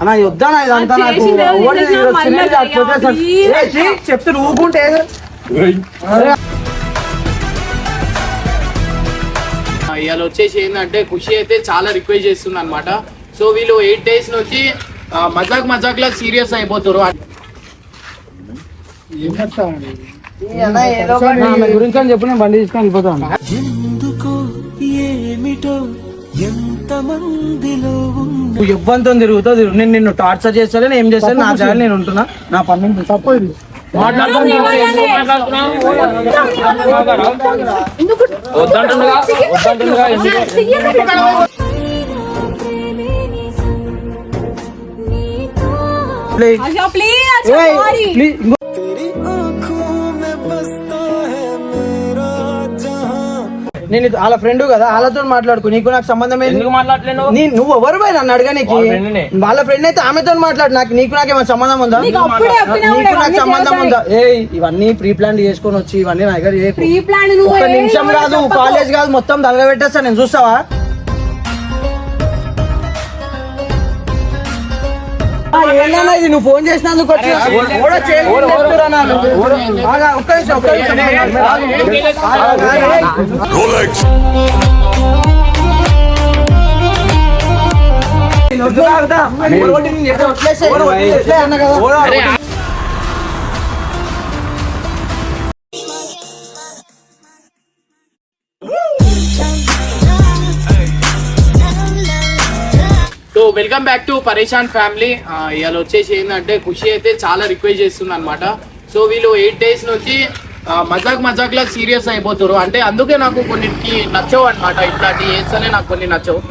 అన్న వద్దనా ఇదంతా నాకు చెప్తే ఊకుంటే? ఇవాళ వచ్చేసి ఏంటంటే ఖుషి అయితే చాలా రిక్వెస్ట్ చేస్తుంది అనమాట సో వీళ్ళు ఎయిట్ డేస్ నుంచి మజాక్ మజాక్ లా సీరియస్ అయిపోతారు గురించి అని చెప్పి నేను బండి తీసుకొని వెళ్ళిపోతాను. నువ్వు ఎవ్వంతో తిరుగుతావు తిరుగు. నేను నిన్ను టార్చర్ చేస్తాను ఏం చేస్తాను నా జాలి నేను ఉంటున్నా. నా పన్ను తప్పు ఇది. ప్లీజ్ అయ్యో ప్లీజ్ ప్లీజ్ నేను వాళ్ళ ఫ్రెండ్ కదా వాళ్ళతో మాట్లాడుకో. నీకు నాకు సంబంధం ఎందుకు మాట్లాడలేను? నీ నువ్వు ఎవరు పోయి నన్ను అడగనికి వాళ్ళ ఫ్రెండ్ అయితే ఆమెతో మాట్లాడు. నాకు నీకు నాకేమైనా సంబంధం ఉందా? నీకు నీకు నాకు సంబంధం. ఉందా? ఏ ఇవన్నీ ప్రీ ప్లాన్ చేసుకొని వచ్చి ఇవన్నీ నా దగ్గర చేయకు. ప్రీ ప్లాన్ నువ్వు ఒక్క ఏం నిమిషం కాదు. కాలేజ్ కాదు మొత్తం తలగబెట్టేస్తా నేను చూస్తావా? ఇది నువ్వు ఫోన్ చేసినందుకు. నేను చెప్తే వదిలేసేయ్. వదిలేయ్ అన్న కదా. Welcome back to Pareshan family. ఇవాళ వచ్చేసి ఏంటంటే ఖుషి అయితే చాలా రిక్వెస్ట్ చేస్తుంది అనమాట సో వీళ్ళు ఎయిట్ డేస్ నుంచి మజాక్ మజాక్లా సీరియస్ అయిపోతారు అంటే అందుకే నాకు కొన్నిటికి నచ్చవు అనమాట ఇట్లాంటి చేస్తేనే నాకు కొన్ని నచ్చవు.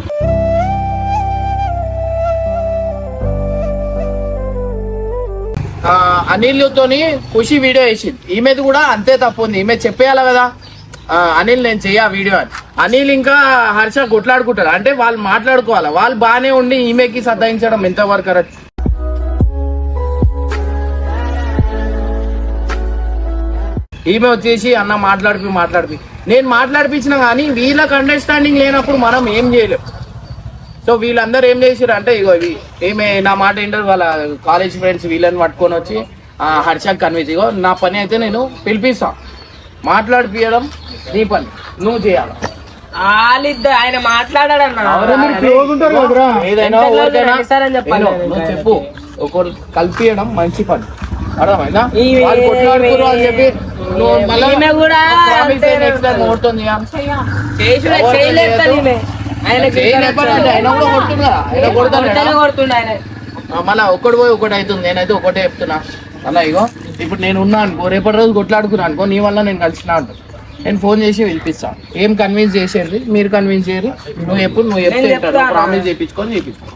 అనిల్తోని ఖుషి వీడియో వేసింది. ఈమెది కూడా అంతే తప్పు ఉంది. ఈమె చెప్పేయాలి కదా. అనిల్ నేను చెయ్య వీడియో అని. అనిల్ ఇంకా హర్ష కొట్లాడుకుంటారు. అంటే వాళ్ళు మాట్లాడుకోవాలి? వాళ్ళు బాగానే ఉండి ఈమెకి సతాయించడం ఎంతవరకు కరెక్ట్ ఈమె వచ్చేసి అన్న మాట్లాడిపి మాట్లాడిపి. నేను మాట్లాడిపించిన కానీ వీళ్ళకి అండర్స్టాండింగ్ లేనప్పుడు మనం ఏం చేయలేం. సో వీళ్ళందరూ ఏం చేసారు అంటే ఇగో ఇవి ఈమె నా మాట ఏంటంటే వాళ్ళ కాలేజ్ ఫ్రెండ్స్ వీళ్ళని పట్టుకొని వచ్చి ఆ, కన్విన్స్ ఇగో నా పని అయితే నేను పిలిపిస్తాను మాట్లాడిపియడం నీ పని. నువ్వు చేయాలి. వాళ్ళిద్దరు ఆయన మాట్లాడాడన్న. చెప్పు. ఒకరు కలిపియడం మంచి పని. వాళ్ళు కొట్లాడుకురు అని చెప్పి మళ్ళా ఈమె కూడా promise అంతే చేయి, next time ఓడుతుంది ఇక. చేసిన ఎవరు చేయలేదు? ఈమె. ఆయన చేయలేపని అంటే ఆయన కూడా కొడుతుంది? కదా, ఆయన కొడతాడు కదా. కొడుతుండే ఆయన. ఆ, మళ్ళా ఒకటి పోయి ఒకటి అవుతుంది. నేనైతే ఒకటే చెప్తున్నా. అలా ఇగో. ఇప్పుడు నేను ఉన్నా అనుకో రేపటి రోజు కొట్లాడుకున్నా అనుకో నీ వల్ల నేను కలిసిన అంట. నేను ఫోన్ చేసి పిలిపిస్తా. ఏం కన్విన్స్ చేసేది? మీరు కన్విన్స్ చేయరు. నువ్వు ఎప్పుడు నువ్వు చెప్తాను. ప్రామిస్ చేయించుకొని చేయించుకో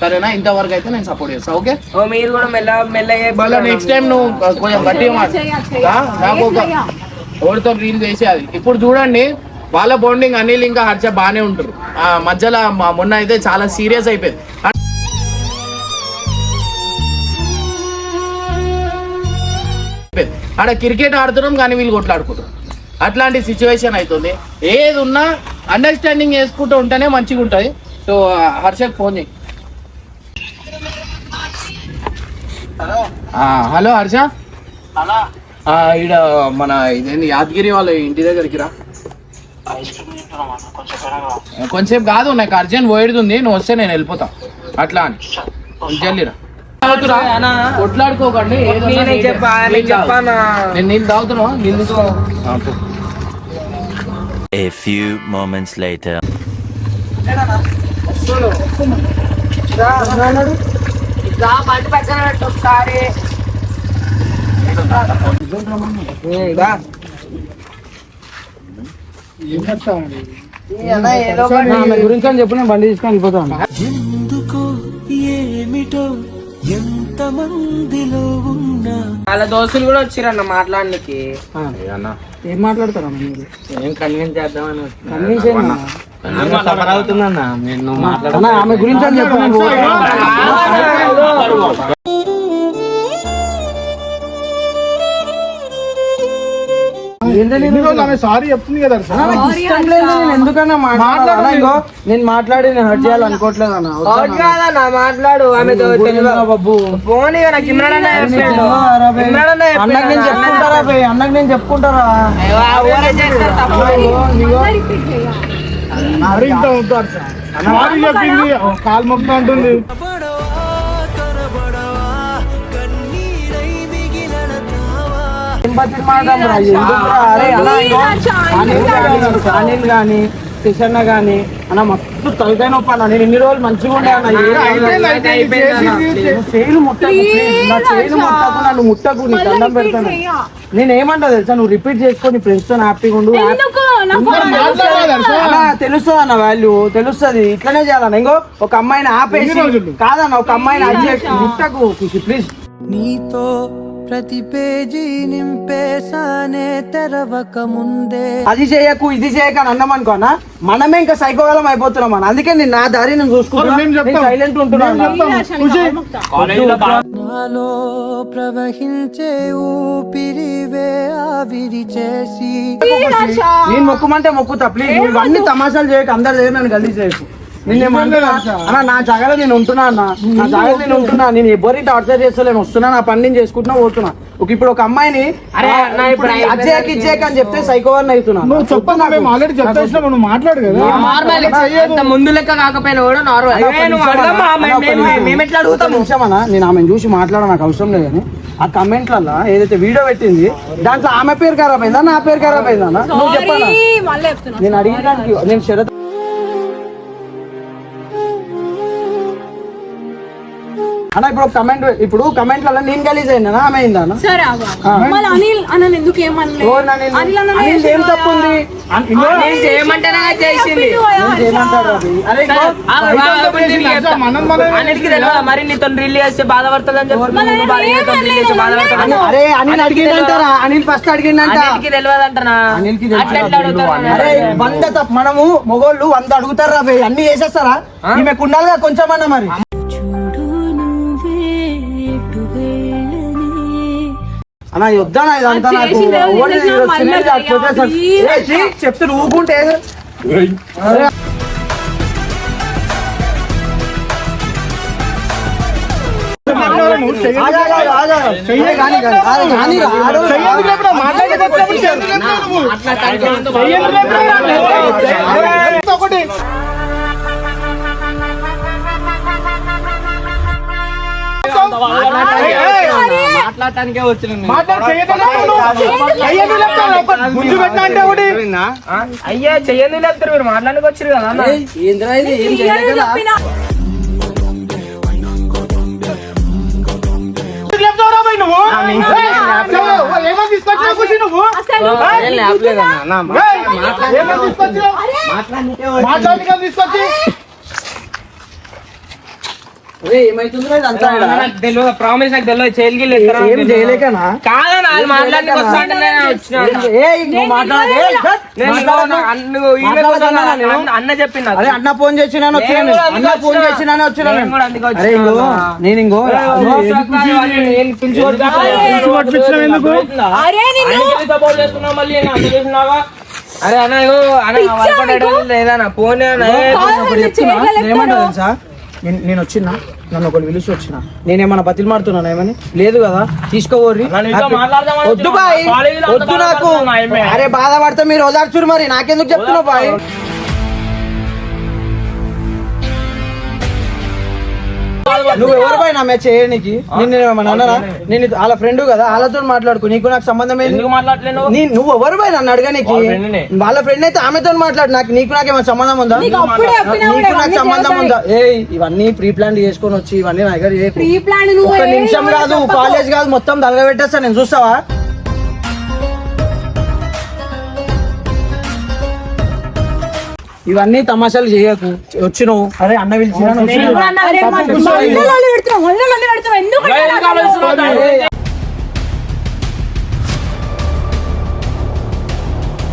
సరేనా? ఇంతవరకు అయితే నేను సపోర్ట్ చేస్తా ఓకే? ఓ మీరు కూడా మెల్ల మెల్లగా మళ్ళీ నెక్స్ట్ టైం నువ్వు కొంచెం గట్టిగా. ఆ, నాకు ఒక ఎవరితో రీల్ చేసేది ఇప్పుడు చూడండి వాళ్ళ బాండింగ్ అనిల్ ఇంకా హర్ష బాగానే ఉంటారు. ఆ మధ్యలో మా మొన్న అయితే చాలా సీరియస్ అయిపోయింది. ఆడ క్రికెట్ ఆడుతున్నాం కానీ వీళ్ళు కొట్లాడుకుంటారు అట్లాంటి సిచ్యువేషన్ అవుతుంది ఏది ఉన్నా అండర్స్టాండింగ్ చేసుకుంటూ ఉంటేనే మంచిగా ఉంటుంది. సో హర్షకు ఫోన్ చేయి. హలో. హర్ష. ఈడ మన ఇదేంటి యాదగిరి వాళ్ళ ఇంటి దగ్గరికి రా. కొంచెంసేపు కాదు నాకు అర్జెంట్ పోయేది నువ్వు వస్తే నేను వెళ్ళిపోతా. అట్లా అని. జల్లిరా. కొట్లాడుకోకండి. ఏదన్నా నేనే నీళ్ళు. తీసుకో. A few moments later. గురించి అని చెప్పి నేను బండి తీసుకొని వెళ్ళిపోతాను వాళ్ళ దోస్తులు కూడా వచ్చిరన్న మాట్లాడడానికి ఏం మాట్లాడతారా మీరు? ఏం కన్విన్స్ చేద్దామని కన్విన్స్ అవుతుందన్న ఆమె గురించి అని ఆమె సారీ చెప్తుంది కదా అన్న, ఇష్టం లేదు నేను ఎందుకన్నా మాట్లాడాలి నేను మాట్లాడి నేను హర్ట్ చేయాలనుకోవట్లేదు అన్న. అవును కాదన్నా మాట్లాడు ఆమెతో తెలియదు బాబు? ఫోన్ ఇక నాకు ఇమ్రాన్ అన్న చెప్పాడు. ఇమ్రాన్ అన్న. అన్నకి నేను చెప్పుకుంటారా? అన్నకి నేను చెప్పుకుంటారా ఇంత ఉంటారు సార్. సారీ చెప్పింది. కాలు మొక్క అంటుంది. మాట్లాడరా ఎందుకురా అరే ఇగో అనిల్ గాని అనిల్ గాని కిషన్ గాని అన్న మస్తు తలకాయ నొప్పి అన్న నేను ఇన్ని రోజులు మంచిగా ఉండే అన్న చేయలు ముట్టకు. నా చేయలు ముట్టకు నన్ను ముట్టకు నీ దండం పెడతాను. నేను ఏమంటా తెలుసా? నువ్వు రిపీట్ చేసుకొని ఫ్రెండ్స్తో హ్యాపీగా ఉండు సార్ అన్న, తెలుస్తుంది అన్న వాల్యూ తెలుస్తుంది. ఇట్లనే చేయాలన్న. ఇంకో ఒక అమ్మాయిని ఆపేసి? కాదన్న ఒక అమ్మాయిని ముట్టకు ప్లీజ్ నీతో ప్రతి పేజీ నింపేసానే తెరవక ముందే. అది చేయకు ఇది చేయక అని అన్నాం అనుకో అన్న మనమే ఇంకా సైకోగలం అయిపోతున్నాం అన్న. అందుకే నేను నా దారి నేను మేము చూసుకుంటున్నా చెప్తాం. సైలెంట్ ఉంటున్నాను మేము చెప్తాం. ఖుషి నాలో ప్రవహించే ఊపిరివే ఆవిరి చేసి. నేను మొక్కుమంటే మొక్కుతా ప్లీజ్ ఇవన్నీ తమాషాలు చేయక అందరు దగ్గర నన్ను గలీజ్ చేయకు. అన్న నా జాగాలో నేను ఉంటున్నా అన్న. నా జాగాలో నేను ఉంటున్నా. నేను ఎవరిని టార్చర్ చేస్తలేను వస్తున్నా నా పని నేను చేసుకుంటున్నా పోతున్నా. ఒక ఇప్పుడు ఒక అమ్మాయిని అజ్జేకి ఇచ్చేకి అని చెప్తే సైకోవర్ అవుతున్నా. నువ్వు చెప్పన్నా మేము ఆల్రెడీ నువ్వు మాట్లాడు కదా. నార్మల్ ముందు లెక్క కాకపోయినా కూడా నార్మల్ మేము- ఎట్లా అడుగుతాము నిమిషం అన్న నేను ఆమెను చూసి మాట్లాడ నాకు అవసరం లేదు కానీ ఆ కమెంట్లలో ఏదైతే వీడియో పెట్టింది దాంట్లో ఆమె పేరు ఖరాబ్ అయిందా నా పేరు ఖరాబ్ అయిందా? నువ్వు చెప్తున్నా. నేను అడిగడానికి నేను శరత్ అన్న ఇప్పుడు ఒక కమెంట్ ఇప్పుడు కమెంట్లలో నేను గలీజ్ అయినా ఆమె అయిందా? సరే ఆగు, ఆగు. మళ్ళీ అనిల్ అన్న ఎందుకు అనిల్ అన్న ఏం తప్పు ఉంది నేను చేయమంటేనే కదా చేసింది నేను చేయమంటాడు అది. అరే ఇగో, ఆగు, ఆగు, ఆగు, దీనికి చెప్తా. మనం మనం అన్నిటికీ తెలియదా మరి నీతో రిల్ చేస్తే బాధపడుతుంది అని చెప్పి? మళ్ళీ నువ్వు బాగా ఏం నీతో రిల్ చేస్తే అనలేదు, బాధపడుతుంది అనలేదు. అరే అనిల్ అడిగిందంటారా? అనిల్ ఫస్ట్ అడిగిందంట. అన్నిటికీ తెలియదు అంటనా అట్లా ఎట్లా అరే వంద తప్ప. మనము మొగోళ్ళు వంద అడుగుతారా? అన్ని చేసేస్తారా? ఈమె కుండాలిగా కొంచెం అన్న మరి. అన్న వద్దానా ఇదంతా నాకు. ఏ, చీ, చెప్తే ఊకుంటే అరే. ఒకటి అయ్యా చెయ్యండి లేపుతారు మీరు మాట్లాడడానికి వచ్చారు కదా అన్న ఏయ్, ఏందిరా ఇది ఏం క్లియర్గా చేయలేదా చెప్పినా. ప్రామిస్ నాకు తెలియదు ఏం చేయలేకనా? వాళ్ళు మాట్లాడడానికి. ఇవ్వను. అన్న- చెప్పింది అన్న ఫోన్ అందుకే అన్న ఫోన్ వచ్చినా నేను. ఇంకో. నేను అరే అన్న అన్న? లేదన్న ఫోన్ అన్న ఏ, కాదు, ఒకటి నువ్వు చెప్తున్నా. చేయగలుగుతావు. ఏమంటా తెలుసా? నేను వచ్చినా నన్ను ఒకటి పిలిచి వచ్చిన. నేనేమన్నా బతిలు మాడుతున్నాను ఏమని? లేదు కదా తీసుకోవర్రి. వద్దు. బాయ్. వద్దు నాకు? అరే బాధపడితే మీరు ఓదార్చురు మరి. నాకెందుకు చెప్తున్నావు బాయ్? నువ్వు ఎవరు పైన ఆమె చేయడానికి నేను ఏమన్నా అన్నానా? నేను. వాళ్ళ ఫ్రెండ్ కదా వాళ్ళతో మాట్లాడుకో నీకు నాకు సంబంధం ఏంది? మాట్లాడలేను నీ- నువ్వు ఎవరు పైన నన్ను అడగనికి వాళ్ళ నే. ఫ్రెండ్ అయితే ఆమెతో మాట్లాడు నాకు నీకు నాకేమైనా సంబంధం ఉందా? నీకు నీకు నాకు సంబంధం. ఉందా? ఏ ఇవన్నీ ప్రీ ప్లాన్ చేసుకొని వచ్చి ఇవన్నీ నా దగ్గర నిమిషం కాదు. కాలేజ్ కాదు మొత్తం తలగబెట్టేస్తా నేను చూస్తావా? ఇవన్నీ తమాషాలు చేయకు. వచ్చినావు. అరే అన్న పిలిచినా.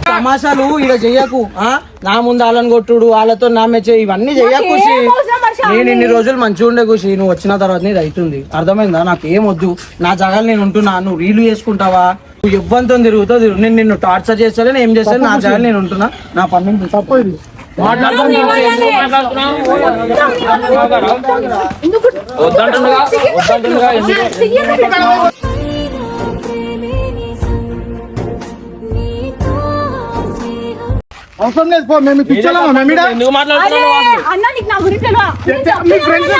తమాషాలు ఇలా చెయ్యకు ఆ? నా ముందు వాళ్ళని కొట్టుడు వాళ్ళతో నా మెచ్చే ఇవన్నీ చెయ్యకు నేను ఇన్ని రోజులు మంచిగా ఉండే ఖుషి నువ్వు వచ్చిన తర్వాత నీది అవుతుంది అర్థమైందా? నాకు ఏం వద్దు. నా జాగాలు నేను ఉంటున్నా. నువ్వు రీలు చేసుకుంటావా? నువ్వు ఇవ్వంతో తిరుగుతావు తిరుగు. నేను నిన్ను టార్చర్ చేస్తాను ఏం చేస్తాను? నా జాగాలు నేను ఉంటున్నా. నా పని తప్పు వద్దంటుండగా వద్దంటుండగా ఎందుకు అవసరం లేదు పో మేము పిచ్చలేమా మేము? ఎందుకు మాట్లాడుతున్నావు? అరే, అన్న నీకు నా గురించి తెలియదా? నేను చెప్తే మీ ఫ్రెండ్స్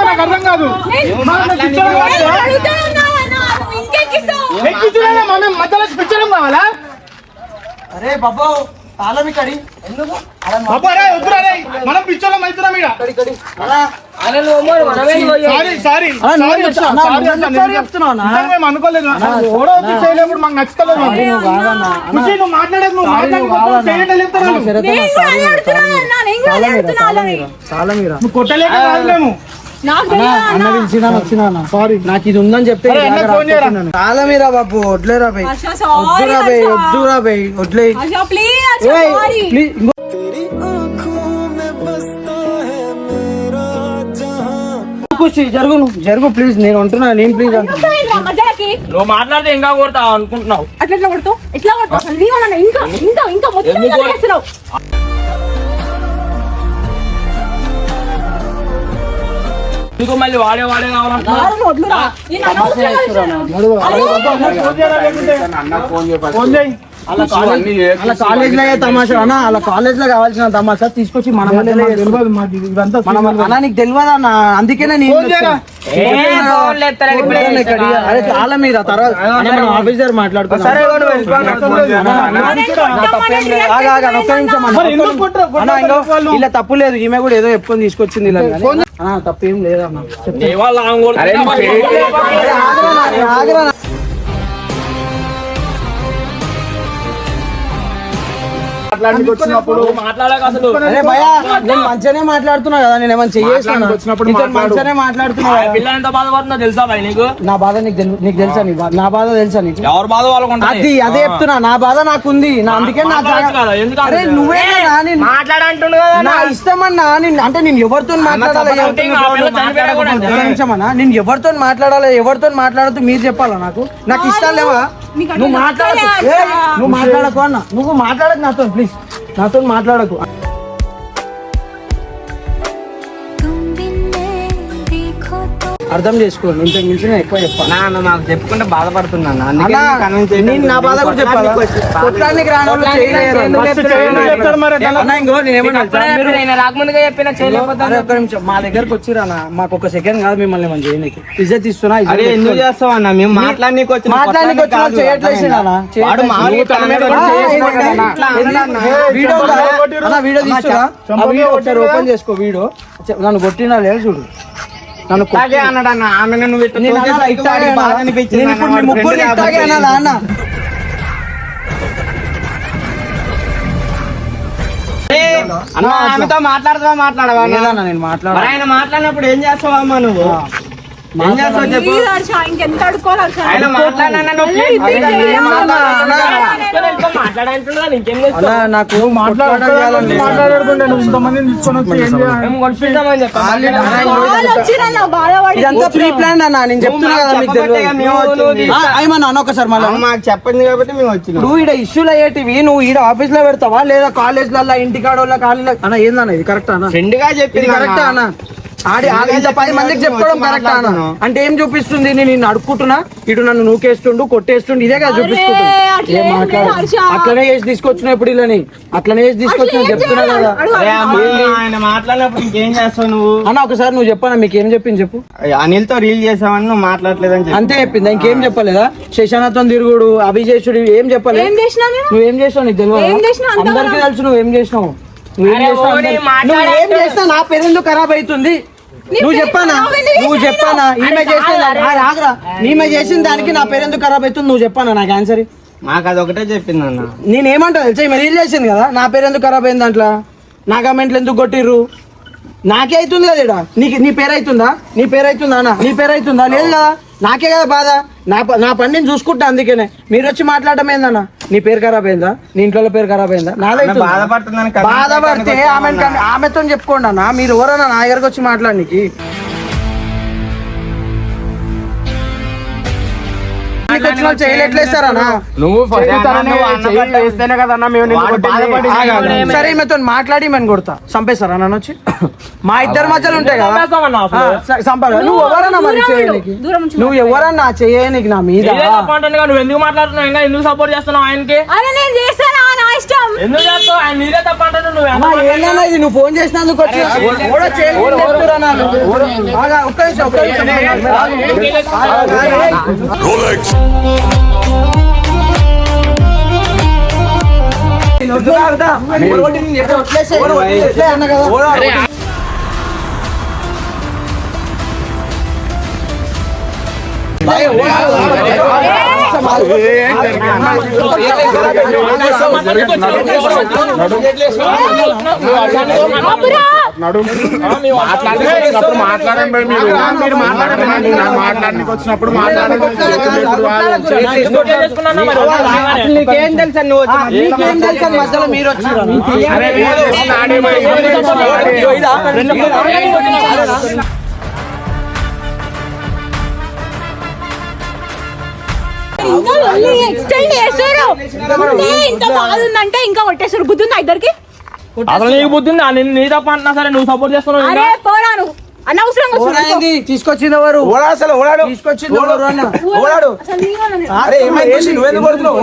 నాకు అర్థం కాదు. నేను- మా అన్న పిచ్చోడు నేను కాదు. అడుగుతున్నా అన్న, నువ్వు ఇంకెక్కిస్తావు. నీకు పిచ్చోడేనా? మా మేము మధ్యలో పిచ్చడం కావాలా? అరే బాబు. తాళం ఇక్కడి ఎందుకు. మనం పిచ్చోళ్ళం అవుతున్నాం అనుకోలేదు చేయలేప్పుడు మాకు నచ్చుతలేదు. నువ్వు మాట్లాడేది నువ్వు సారీ నువ్వు సరే నాకు ఇది ఉందని చెప్తే. తాళం ఇరా బాబు వడ్లేరా బై వద్దురా బై. వద్దురా బై వడ్లే. ప్లీజ్ కూర్చో జరుగు జరుగు ప్లీజ్ నేను ఉంటున్నా నేను ప్లీజ్ అంటున్నా? నువ్వు మాట్లాడితే ఇంకా కొడతావు అనుకుంటున్నావు అట్లా ఎట్లా కొడతావు? ఎట్లా కొడతావు? ఇంకా ఇంకా ఇంకా మొత్తం ఎందుకు మళ్ళీ వాడే వాడే కావాలంటున్నావు వారం వదులురా. నేను అనవసరంగా చేశాను. ఫోన్ చేయి. అలా కాలేజ్లో తమాషా? అన్న అలా కాలేజ్లో కావాల్సిన తమాషా? తీసుకొచ్చి మన అన్న నీకు తెలియదు అన్న? అందుకే నేను? అరే చాలా తర్వాత మనం ఆఫీసర్ మాట్లాడుతున్నాం అరే, ఆగా, ఆగా, ఒక్క నిమిషం అన్న. మరి ఎందుకు కొట్టరు? అన్న, కొట్టరు ఇంకో వాళ్ళు. ఇలా తప్పు లేదు. ఈమె కూడా ఏదో చెప్పుకొని తీసుకొచ్చింది ఇలా తప్పు ఏం లేదన్న మాట్లాడడానికి వచ్చినప్పుడు. నేను మంచిగానే మాట్లాడుతున్నా కదా నేను ఏమైనా మాట్లాడడానికి వచ్చినప్పుడు. మంచిగానే మాట్లాడుతున్నా ఆ కదా. పిల్ల ఎంత బాధపడుతుందో తెలుసా భయ్ నీకు? నా బాధ నీకు నీకు తెలుసా నీ బాధ నా బాధ తెలుసా నీకు? ఎవరు బాధ వాళ్ళకుంటుంది? అది అదే చెప్తున్నా నా బాధ నాకుంది. నా అందుకే నా అరే? నువ్వే మాట్లాడంటుండు కదా నా ఇష్టం అన్నా నేను అంటే నేను ఎవరితో మాట్లాడాలి నేను ఎవరితో మాట్లాడాలి ఎవరితో మాట్లాడుతూ మీరు చెప్పాలా నాకు? నాకు ఇష్టాలు లేవా? నీకు నువ్వు మాట్లాడకు. నువ్వు మాట్లాడకు అన్న. నువ్వు మాట్లాడకు నాతో ప్లీజ్ నాతో మాట్లాడకు. అర్థం చేసుకోండి ఇంత మించి నేను ఎక్కువ చెప్పాను మాకు చెప్పుకుంటే బాధపడుతున్నా అన్నా, నేను నా బాధ కూడా చెప్పాలా? రాకముందుగా మా దగ్గరకు వచ్చిరానా మాకు ఒక సెకండ్ కాదు మిమ్మల్ని మనం చేయనీకి. ఇజ్జత్ ఇస్తున్నా ఎందుకు. చేస్తావు అన్న? మేము వచ్చిన చేయట్లేదు? అన్న, వీడియో తీసుకురా? ఓపెన్ చేసుకో వీడియో. నన్ను కొట్టినా లేదు చూడు. నన్ను అన్నాడు అన్న. ఆమెను నువ్వు ఇట్లా నేను తోసేసి అన్నా, ఇటు ఇట్టాగే వాడికి బాధ అన్నా. అనిపించింది నేను అన్న, ఇప్పుడు మీ వాడి ముగ్గురిని friend ఇట్టాగే కాబట్టి. అనాలా అన్న. ఏ, అన్న ఆమెతో మాట్లాడతావా మాట్లాడవా అన్న? లేదన్న నేను మాట్లాడ మరి ఆయన మాట్లాడినప్పుడు ఏం చేస్తావా అమ్మా నువ్వు? నాకు ఇదంతా- ప్రీ ప్లాన్ అన్న నేను చెప్తున్నా కదా మీకు ఏమన్నా అన్న ఒకసారి మళ్ళీ. మాకు చెప్పింది కాబట్టి మేము వచ్చినాం. నువ్వు ఈడ ఇష్యూలు అయ్యేటివి నువ్వు ఈడ ఆఫీస్లో పెడతావా? లేదా కాలేజ్లలో ఇంటికాడ వాళ్ళ కాలేజ్ అన్న ఏందన్న ఇది కరెక్ట్ అన్న? ఫ్రెండ్గా చెప్పింది కరెక్ట్ అన్న? ఆడి ఆడి ఇంత పది మందికి చెప్పుకోవడం కరెక్ట్ అన్న. అంటే ఏం చూపిస్తుంది? నేను నిన్ను అడుక్కుంటున్నా. ఇటు నన్ను నూకేస్తుండు కొట్టేస్తుండు. ఇదే కదా చూపిస్తుంది. అట్లనే చేసి తీసుకొచ్చిన ఇప్పుడు ఇలాని అట్లనే చేసి తీసుకొచ్చిన చెప్తున్నా కదా. మాట్లాడినప్పుడు ఇంకేం చేస్తావు నువ్వు? అన్న ఒకసారి నువ్వు చెప్పనా? మీకు ఏం చెప్పింది చెప్పు. అనిల్తో రీల్ చేసావని నువ్వు మాట్లాడలేదని అంతే చెప్పింది. ఇంకేం చెప్పలేదా? శశానతో తిరుగుడు అభిజేషుడు ఏం చెప్పలేదు. ఏం చేసినా నేను? నువ్వేం చేసినావు నీకు తెలియదు? ఏం చేసినా అంతగా? అందరికీ తెలుసు నువ్వేం చేసినావు. నువ్వేం చేసినావు? నా పేరు ఎందుకు ఖరాబ్ అవుతుంది? నువ్వు చెప్పానా? నువ్వు చెప్పానా? ఈమె చేసిన ఆగరా. ఈమె చేసిన దానికి నా పేరు ఎందుకు ఖరాబ్ అవుతుంది? నువ్వు చెప్పానా నాకు ఆన్సర్ మాకు అది ఒకటే చెప్పింది అన్న. నేను ఏమంటా తెలుసా? ఈమె రీల్ చేసింది కదా. నా పేరు ఎందుకు ఖరాబ్ అయింది దాంట్లో? నా కమెంట్లు ఎందుకు కొట్టిర్రు? నాకే అవుతుంది కదా ఈడ. నీకు నీ పేరు అవుతుందా? నీ పేరు అవుతుందా అన్న? నీ పేరు అవుతుందా? లేదు కదా. నాకే కదా బాధ. నా నా పని నేను చూసుకుంటా అందుకనే. మీరు వచ్చి మాట్లాడటం ఏందన్నా? నీ పేరు ఖరాబ్ అయిందా? నీ ఇంట్లో పేరు ఖరాబ్ అయిందా? నాదైతే బాధపడుతుందని బాధపడితే ఆమె ఆమెతో చెప్పుకోండి అన్న మీరు ఎవరన్నా నా దగ్గరకు వచ్చి మాట్లాడనికి? నీకు వచ్చిన వాళ్ళు ఎట్లా ఇస్తారన్నా నువ్వు ఫస్ట్ కదన్నా మేము నిన్ను కొట్టింది. ఆగాలి. సరే ఈమెతో మాట్లాడి మేము కొడతా. చంపేస్తారా నన్ను వచ్చి? మా ఇద్దరి మధ్యలో ఉంటాయి కదా. చంపాలి. నువ్వు ఎవరన్నా మరి చేయనికి నువ్వు ఎవరన్నా చేయనికి నా మీద? నువ్వు ఎందుకు మాట్లాడుతున్నావు? ఎందుకు సపోర్ట్ చేస్తున్నావు ఆయనకి? అరే నేను చేస్తానా నా ఇష్టం ఎందుకు చేస్తావు ఆయన నీదే తప్ప అంటాడు నువ్వు అమ్మా, ఏందన్నా ఇది నువ్వు ఫోన్ చేసినందుకు వచ్చి కూడా చేయలేదు చెప్తురా నాన్న. ఆగా, ఒక్క నిమిషం, ఒక్క నిమిషం. ఆగా, ఆగా. వద్దు, ఆగుతా. మీరు ఒకటి నేను చెప్పి వదిలేసేయ్. వదిలేయ్ అన్న కదా. మాట్లాడుతున్నప్పుడు మాట్లాడండి భయ్ మీరు మీరు మాట్లాడండి నాకు మాట్లాడడానికి వచ్చినప్పుడు మాట్లాడండి నీకేం తెలుసా నువ్వు? నీకేం తెలుసా మధ్యలో మీరు వచ్చారు ఇంకా మళ్ళీ ఎక్స్టెండ్ చేస్తారు ముందే ఇంత బాధ ఉందంటే ఇంకా కొట్టేస్తారు బుద్ధి ఉందా ఇద్దరికి? అసలు నీకు బుద్ధి ఉందా నేను నీ తప్ప అంటున్నా సరే నువ్వు సపోర్ట్ చేస్తున్నావు అరే పోరా నువ్వు అనవసరంగా తీసుకొచ్చింది ఎవరు? ఓడా అసలు ఓడాడు తీసుకొచ్చింది ఎవరు అన్న? ఓడాడు. అరే ఏమైంది? నువ్వెందుకు కొడుతున్నావు?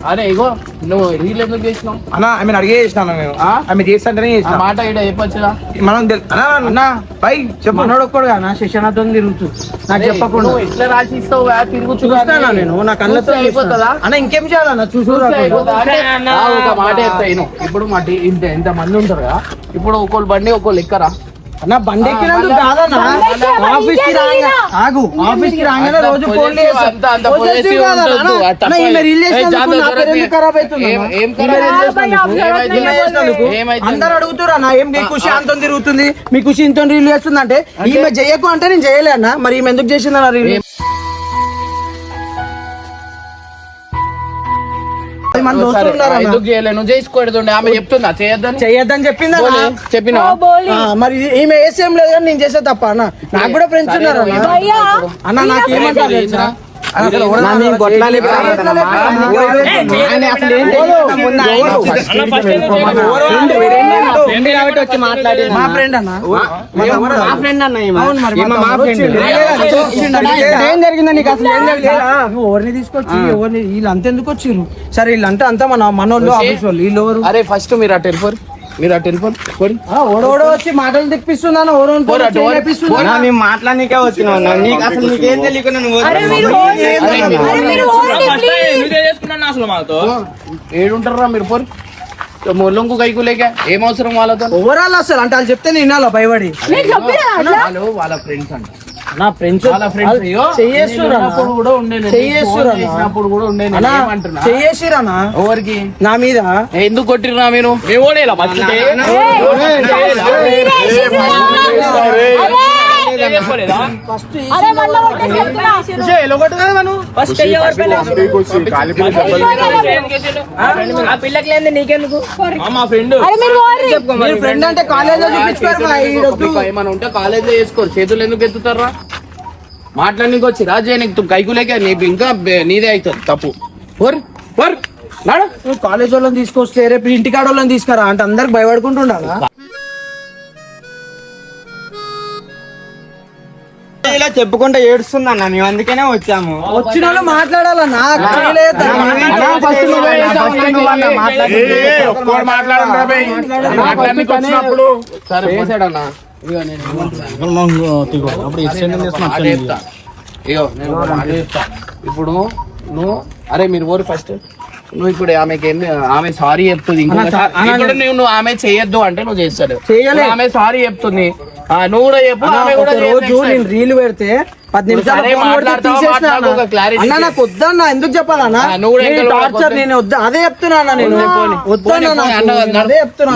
అరే ఇగో నువ్వు రీల్ ఎందుకు చేసినావు? అన్న ఆమె అడిగే చేసినాను నేను. ఆ? ఆమె చేస్తాంటేనే ఆ చేసిన. మాట ఇక్కడ చెప్పొచ్చుగా? మనం తెల్- అన్న అన్న పై చెప్పు. మనోడు ఒక్కడుగా నా శిక్షణతో తిరుగుతూ. నాకు చెప్పకుండా. నువ్వు ఎట్లా రాసి ఇస్తావు తిరుగుతూ చూస్తానా నేను నా కళ్ళతో అయిపోతుందా? అన్న ఇంకేం చేయాలన్నా చూసు ఒక మాట చెప్తా. ఇప్పుడు మా ఇంత ఎంత మంది ఉంటారు కదా. ఇప్పుడు ఒక్కోళ్ళు బండి ఒక్కోళ్ళు ఎక్కరా? అన్న బండి ఎక్కినందుకు కాదన్నా ఆఫీస్కి రాగా. ఆగు ఆఫీస్కి రాగానే రోజు ఫోన్? అందరు అడుగుతారు అన్న ఏం మీ ఖుషి అంతం తిరుగుతుంది? మీ ఖుషి ఇంత రీల్ చేస్తుంది అంటే ఈమె చేయకు అంటే నేను చేయలే అన్న. మరి ఈమె ఎందుకు చేసింది అన్న రీల్? సరే, దోస్తులు ఉన్నారు అన్న. ఎందుకు చేయలే నువ్వు చేసుకోడుతుండే ఆమె చెప్తుందా? చేయొద్దని? చెయ్యొద్దని చెప్పింది అన్న. చెప్పినా. ఆ, మరి ఈమె వేసేం లేదు కానీ నేను చేసే తప్ప అన్న. నాకు కూడా ఫ్రెండ్స్ ఉన్నారు అన్న భయ్యా. అన్న నాకు ఏమంటారు తెలుసా? ఆయన అసలు ఏం తెలియదు. ముందు ఆయన మా ఫ్రెండ్ అన్న? మా ఫ్రెండ్ అన్న అవును మరి మా ఫ్రెండ్. ఏం జరిగిందా నీకు అసలు ఏం జరిగింది? నువ్వు ఎవరిని తీసుకొచ్చి ఎవరిని వీళ్ళు అంత ఎందుకు వచ్చిర్రు? సరే వీళ్ళంతా అంతా మన మనోళ్ళు ఆఫీస్ వాళ్ళు వీళ్ళు ఎవరు? అరే ఫస్ట్ మీరు అటు వెళ్ళిపోరు. మీరు అటు. ఆ, ఓడోడో వచ్చి మాటలు తెప్పిస్తున్నాను మేము మాట్లాడనీకే నీకు అసలు నీకేం తెలియకుండా నువ్వు అరే మీరు ఏడుంటారా పోరు. ముళ్ళంకు కైకు లేక ఏం అవసరం వాళ్ళతో? ఓవరాల్ అసలు? అంటే వాళ్ళు చెప్తే నేను వినాలా భయపడి? వాళ్ళు వాళ్ళ ఫ్రెండ్స్ అంట. నా ఫ్రెండ్స్ కూడా ఉండే నేను చేసినప్పుడు కూడా ఉండే నేను చెయ్యేసిరనా ఎవరికి నా మీద ఎందుకు కొట్టిర్రా మీరు ఏ ఓడేలా ఆ పిల్లకి నీకెందుకు? మా ఫ్రెండ్. అరే మీరు ఓడి. మీరు ఫ్రెండ్ అంటే కాలేజ్లో ఏమైనా ఉంటే కాలేజ్లో చేసుకోరు చేతులు ఎందుకు ఎత్తుతారా మాట్లాడనీకి వచ్చి రాజే నీకు కైకులేక నీకు ఇంకా నీదే అవుతుంది తప్పు. వర్ వర్ నాడు. నువ్వు కాలేజ్ వాళ్ళని తీసుకొస్తే రేపు ఇంటికాడ వాళ్ళని తీసుకురా అంటే అందరికి భయపడుకుంటుండాలా? ఇలా చెప్పుకుంటా ఏడుస్తుందన్న మేము అందుకనే వచ్చాము. వచ్చిన వాళ్ళు మాట్లాడాలన్నా చేయలేదు. ఫస్ట్ నువ్వే చేసావు, నీకు వాళ్ళ మాట్లాడనీకి వచ్చినప్పుడు సరే చేశాడన్నా. ఇగో నేను మాట చెప్తా. ఇగో నేను ఒక మాట చెప్తా. ఇప్పుడు నువ్వు అరే మీరు ఓరు ఫస్ట్ నువ్వు ఇప్పుడు ఆమెకి ఏమి ఆమె సారీ చెప్తుంది. ఇప్పుడు నువ్వు నువ్వు ఆమె చేయొద్దు అంటే నువ్వు చేస్తాడు. ఆమె సారీ చెప్తుంది. నువ్వు కూడా చెప్పు ఆమె కూడా ఒక రోజు నేను రీల్ పెడితే పది నిమిషాలు అన్న. నాకు వద్దన్నా ఎందుకు చెప్పాలన్నా టార్చర్. నేను వద్దా అదే చెప్తున్నా అన్న నేను. వద్దన్నా. అదే చెప్తున్నా